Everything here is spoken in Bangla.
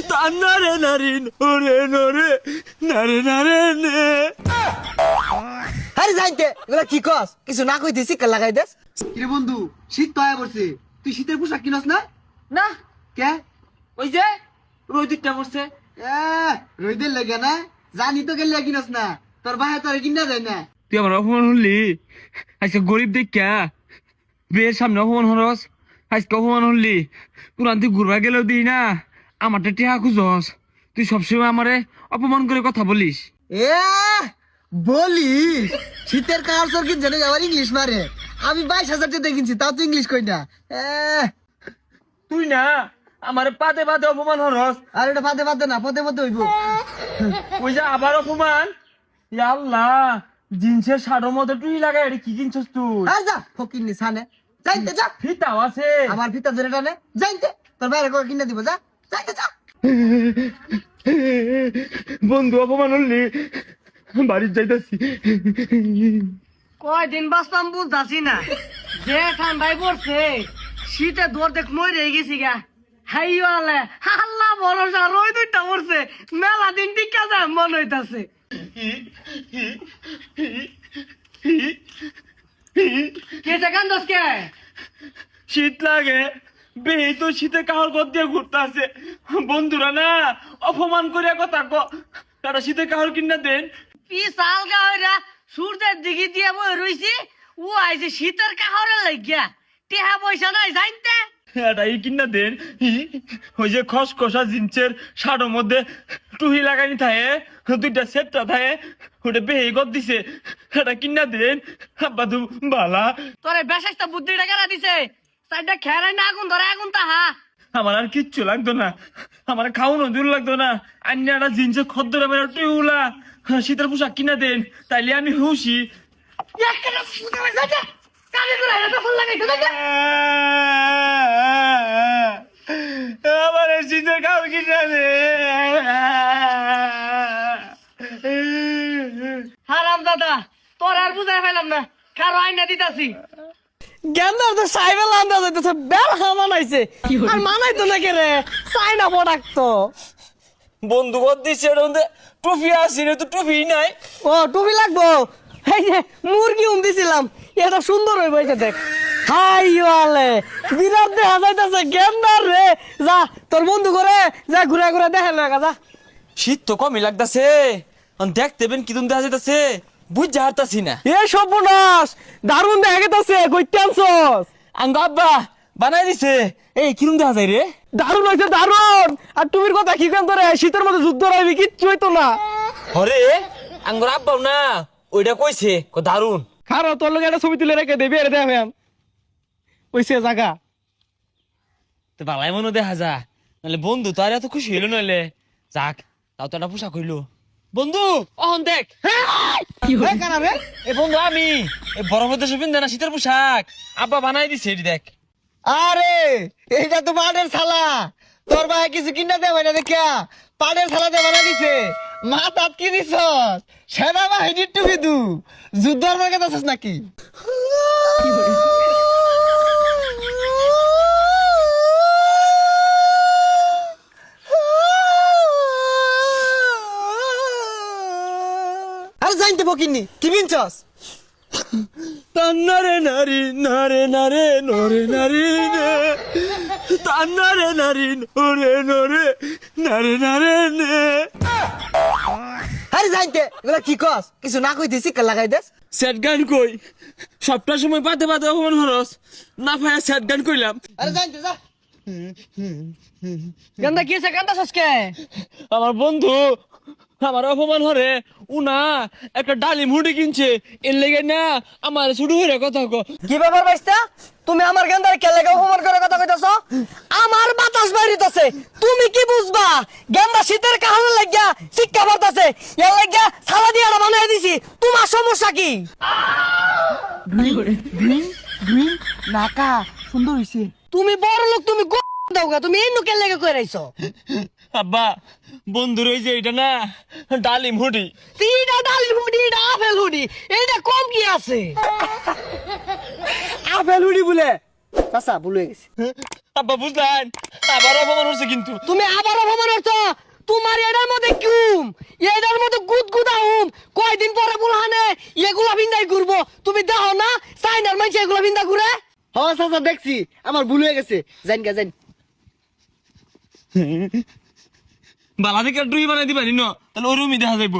তান্নারে নারী নরে নরে নারে নারে নে আরে যাইতে এগুলা কি কস? কিছু না লাগাই দেস? কিরে বন্ধু শীত তো আয়া পড়ছে। তুই শীতের পোশাক কিনস না? না। কে? ওই যে রোদিকটা পড়ছে। এ রইদের লেগে না? জানি তো গেলে কিনস না। তোর ভাই তোর কিনা যায় না। তুই আমার অপমান হলি? আজকে গরিব দেখা বিয়ের সামনে অপমান হরস? আজকে অপমান হলি? কোরআন তুই ঘুরবা গেলেও দিই না। আমারটা টেহা খুঁজস। তুই সবসময় আমারে অপমান করে কথা বলিস। এ বলি? শীতের কার সর কিনছে না আবার ইংলিশ মারে আমি বাইশ হাজার টাকা কিনছি তাও তো ইংলিশ কই না? তুই না আমার পাতে পাতে অপমান হরস। আর এটা পাতে পাতে না পদে পদে হইব। ওই যে আবার অপমান? ইয়া আল্লাহ জিন্সের শাড়োর মধ্যে তুই লাগাই এটা কি কিনছস তুই? আর যা ফকির নি সানে যাইতে যা। ফিতাও আছে। আমার ভিতর ধরে টানে। যাইতে তোর বাইরে করে কিনে দিব যা। যাইতে যা বন্ধু অপমান হলি বাড়ির যাইতাছি। কয়দিন বাঁচতাম বুঝতাছি না। যে ঠান্ডায় পড়ছে শীতে দৌড় দেখ মই রয়ে গেছি গা। হাইওয়ালে হাল্লা ভরসা রই দুইটা পড়ছে মেলা দিন টিকা যায় মন হইতাছে। কেসে কান্দস কে? শীত লাগে বেহি তো শীতে কাহর ঘর দিয়ে ঘুরতে আছে বন্ধুরা না অপমান করিয়া কথা ক। তারা শীতে কাহর কিনা দেন। পিসাল গা হইরা সূর্যের দিকে দিয়ে বই রইছি। ও আইছে শীতের কাহরে লাগিয়া টেহা পয়সা নাই জানতে? এটা এই কিনা দেন। ওই যে খসখসা জিন্সের শাড়োর মধ্যে টুহি লাগানি থাকে দুইটা সেটটা থাকে ওটা বেহি গদ দিছে। এটা কিনা দেন। আব্বা তু বালা। তোরে বেশাইস্তা বুদ্ধিটা কেনা দিছে? সাইডটা খেয়ারাই না আগুন ধরে আগুন তাহা। আমার আর কিচ্ছু লাগতো না। আমার খাওয়ানো দূর লাগতো না। আন্য একটা জিন্সের খদ্দর আমার টিউলা। শীতের পোশাক কিনা দেন তাইলে আমি দেখে আমার এই শীতের খাওয়া কিনা দে। হারাম দাদা তোর আর বুঝাই পাইলাম না। কারও আইনা দিতাছি। গেন্দার তো সাইবেল আন্দা যাইতেছে। বের আর মানাই তো নাকি রে? চাইনা প্রোডাক্ট তো বন্ধু কর দিছে এর টুপি আছে রে তো টুপি নাই। ও টুপি লাগবো? এই যে মুরগি উন্দিছিলাম। এটা সুন্দর হয়ে বইছে দেখ। হাই ওয়ালে বিরাট দেখা যাইতেছে গেন্দার রে। যা তোর বন্ধু করে যা ঘুরে ঘুরে দেখে লাগা যা। শীত তো কমই লাগতাছে। দেখতে বেন কিদুন দেখা যাইতাছে। বুঝ হারতাছি না। এ সর্বনাশ! দারুণ দেখা গেছে কইতে আনছস? আঙ্গ আব্বা বানাই দিছে। এই কিরম দেখা যায় রে? দারুণ হয়েছে দারুণ! আর তুমির কথা কি কেন তোরে শীতের মধ্যে যুদ্ধ রাখবি কিচ্ছু হইতো না। হরে আঙ্গর আব্বাও না ওইটা কইছে ক দারুণ খারো তোর একটা ছবি তুলে রেখে দেবি জায়গা তো বালাই মনে দেখা যা নাহলে বন্ধু তো আর এত খুশি হইল নইলে। যাক তাও তো একটা পোশাক হইল। বন্ধু! অহন দেখ। কি হয় কানা রে! এ বন্ধু আমি। এই বরফের দেশে পিন্ধে না শীতের পোশাক। আব্বা বানাই দিছে এটি দেখ। আরে এইটা তো পাটের ছালা তোর ভাই কিছু কিনা দেবে না দেখিয়া পাটের ছালা দেবে না দিছে। মা তাত কি দিছ সেনা বাহিনীর টুপি দু। যুদ্ধর মার্কে দাসস নাকি? আরে জানতে বকিনি কি বিনছস? তান্নারে নারী নারে নারে নরে নারী নে। তান্নারে নারী নরে নরে নারে নারে নে। আরে জানতে এগুলা কি কস? কিছু না কইতে শিক্ষা লাগাই দেস? সেট গান কই। সবটা সময় পাতে পাতে অপমান হরস। না ভাইয়া সেট গান কইলাম। আরে জানতে যা। গন্দা কি আছে গন্দা সসকে আমার বন্ধু আমার অপমান হরে। উনা একটা ডালি মুড়ি কিনছে। এর লেগে না আমার শুরু হয়ে কথা কো। কি ব্যাপার বাইস্তা তুমি আমার গেন্দার কে লেগে হোমর করে কথা কইতাছ? আমার বাতাস বাইরিতেছে। তুমি কি বুঝবা? গেন্দা শীতের কাহলে লাগিয়া শিক্ষা বাড়তাছে এর লাগিয়া সালা দিয়া বানাই দিছি। তোমার সমস্যা কি? নাকা সুন্দর হইছে। তুমি বড় লোক তুমি দাওগা তুমি এই নুকের লেগে কই রাইছো আব্বা বন্ধু রয়েছে এটা না ডালিম হুডি। তিনটা ডালি হুডি এটা আপেল হুডি এইটা কম কি আছে? আপেল উড়ি বলে। চাচা ভুলে গেছি। আব্বা বুঝলেন? আবার অপমান হচ্ছে কিন্তু। তুমি আবার অপমান হচ্ছ তোমার এটার মধ্যে কিউম এটার মধ্যে গুদ গুদা হুম। কয়দিন পরে বুলহানে এগুলা ভিন্দাই ঘুরবো? তুমি দেখো না চাইনার মানুষ এগুলা ভিন্দা ঘুরে? হ চাচা দেখছি। আমার ভুল হয়ে গেছে। যাইন গা জান বালা থেকে ডুই বানাই দিবানি ন তাহলে ওরুমই দেখা যাইব।